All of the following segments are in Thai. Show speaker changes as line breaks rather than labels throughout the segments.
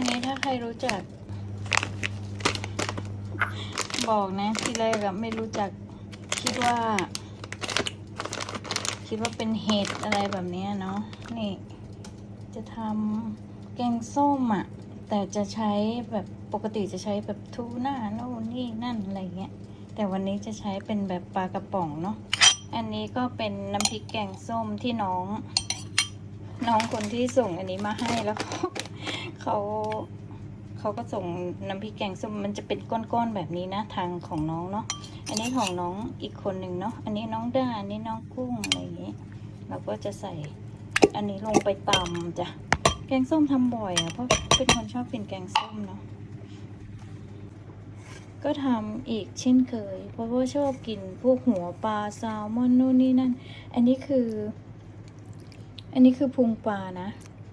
อันนี้ถ้าใครรู้จัก บอกนะที่แรกอะไม่รู้จักคิดว่า คิดว่าเป็นเห็ดอะไรแบบนี้เนาะนี่ จะทำแกงส้มอะแต่จะใช้แบบปกติจะใช้แบบทูน่าโน่นนี่นั่นอะไรเงี้ยแต่วันนี้จะใช้เป็นแบบปลากระป๋องเนาะอันนี้ก็เป็นน้ำพริกแกงส้มที่น้อง น้องคนที่ส่งอันนี้มาให้แล้ว เขาเขาก็ส่งน้ำพริกแกงส้มมันจะเป็นก้อนๆแบบนี้นะทางของน้องเนาะอันนี้ของน้องอีกคนหนึ่งเนาะอันนี้น้องด้าอันนี้น้องกุ้งอะไรอย่างนี้เราก็จะใส่อันนี้ลงไปตำจ้ะแกงส้มทำบ่อยอะเพราะเป็นคนชอบกินแกงส้มเนาะก็ทำอีกเช่นเคย เพราะว่าชอบกินพวกหัวปลาแซลมอนนู่นนี่นั่น อันนี้คือ อันนี้คือพุงปลานะ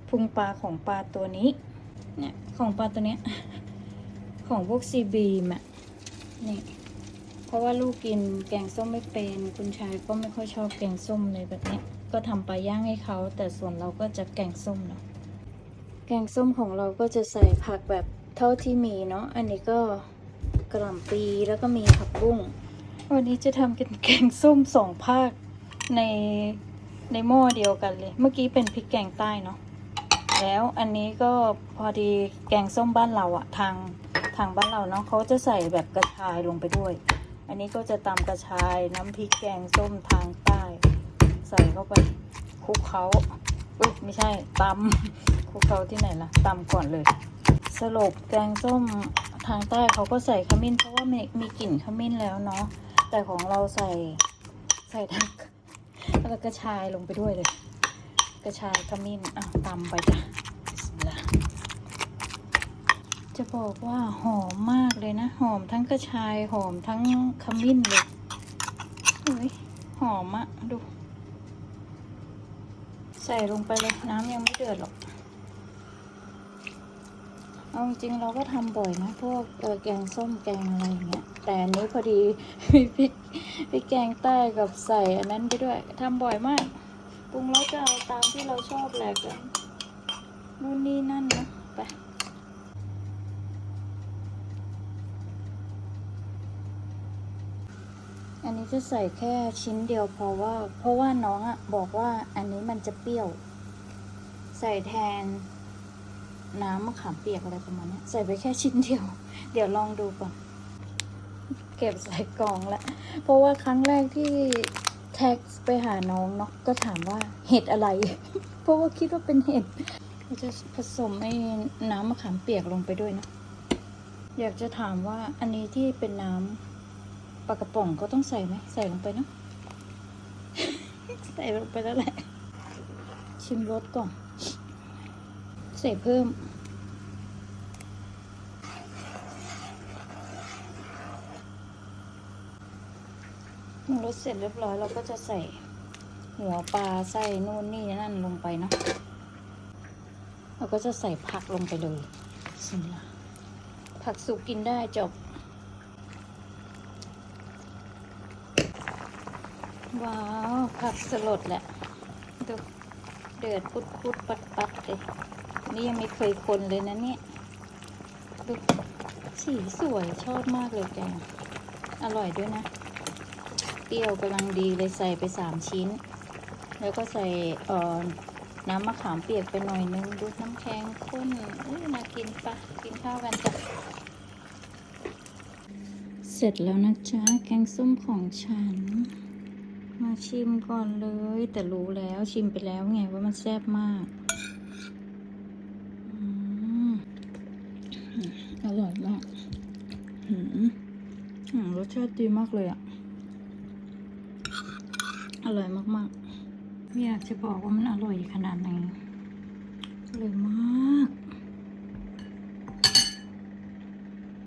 พุงปลาของปลาตัวนี้ เนี่ยของปลาตัวเนี้ย ของพวกซีบีมอะนี่เพราะว่าลูกกินแกงส้มไม่เป็น คุณชายก็ไม่ค่อยชอบแกงส้มเลยแบบนี้ก็ทำปลาย่างให้เขา แต่ส่วนเราก็จะแกงส้มเนาะแกงส้มของเราก็จะใส่ผักแบบเท่าที่มีเนาะอันนี้ก็กระหล่ำปีแล้วก็มีผักบุ้งวันนี้จะทำกันแกงส้มสองภาคในในหม้อเดียวกันเลย เมื่อกี้เป็นพริกแกงใต้เนาะ แล้วอันนี้ก็พอดีแกงส้มบ้านเราอะทางทางบ้านเราเนาะเขาจะใส่แบบกระชายลงไปด้วย อันนี้ก็จะตำกระชายน้ำพริกแกงส้มทางใต้ ใส่เข้าไปคลุกเขาอุ้ยไม่ใช่ตำคลุกเขาที่ไหนล่ะตำก่อนเลย สรุปแกงส้มทางใต้เขาก็ใส่ขมิ้นเพราะว่ามีมีกลิ่นขมิ้นแล้วเนาะแต่ของเราใส่ใส่ทั้งแล้วก็กระชายลงไปด้วยเลย กระชายขมิ้นอะตำไปจ้ะจะบอกว่าหอมมากเลยนะ หอมทั้งกระชายหอมทั้งขมิ้นเลยเฮ้ยหอมอะดู ใส่ลงไปเลยน้ำยังไม่เดือดหรอก เอาจริงเราก็ทำบ่อยนะ พวกแกงส้มแกงอะไรอย่างเงี้ยแต่อันนี้พอดีมีพริกพริกแกงใต้กับใส่อันนั้นไปด้วยทำบ่อยมาก รุงแล้วก็เอาตามที่เราชอบแหละกันนู่นนี่นั่นนะไปอันนี้จะใส่แค่ชิ้นเดียวเพราะว่า เพราะว่าน้องอะบอกว่าอันนี้มันจะเปรี้ยว ใส่แทนน้ำมะขามเปียกอะไรประมาณนี้ใส่ไปแค่ชิ้นเดียว เดี๋ยวลองดูก่อน เก็บใส่กล่องละเพราะว่าครั้งแรกที่ แท็กไปหาน้องเนาะก็ถามว่าเห็ดอะไร เพราะว่าคิดว่าเป็นเห็ดเราจะผสมไอ้น้ำมะขามเปียกลงไปด้วยนะอยากจะถามว่าอันนี้ที่เป็นน้ำปลากระป๋องก็ต้องใส่ไหมใส่ลงไปเนาะใส่ลงไปแล้วแหละ ชิมรสก่อนใส่เพิ่ม รุงรสเสร็จเรียบร้อยเราก็จะใส่หัวปลาไส้นู่นนี่นั่นลงไปเนาะเราก็จะใส่ผักลงไปเลยสิละผักสุกกินได้จบ ว้าว ผักสลดแหละดูเดือดพุดพุดปัดปัดเลยนี่ยังไม่เคยคนเลยนะเนี่ยดูสีสวยชอบมากเลยแกงอร่อยด้วยนะ เปรี้ยวกำลังดีเลยใส่ไปสามชิ้น แล้วก็ใส่เอ่อน้ำมะขามเปียกไปหน่อยนึงดูน้ำแข็งข้นอุ๊ยน่ากินปะกินข้าวกันจ้ะเสร็จแล้วนะจ๊ะแกงส้มของฉัน มาชิมก่อนเลย แต่รู้แล้วชิมไปแล้วไงว่ามันแซ่บมากอร่อยมากอืมรสชาติดีมากเลยอะ อร่อยมากๆไม่อยากจะบอกว่ามันอร่อยขนาดไหนอร่อยมาก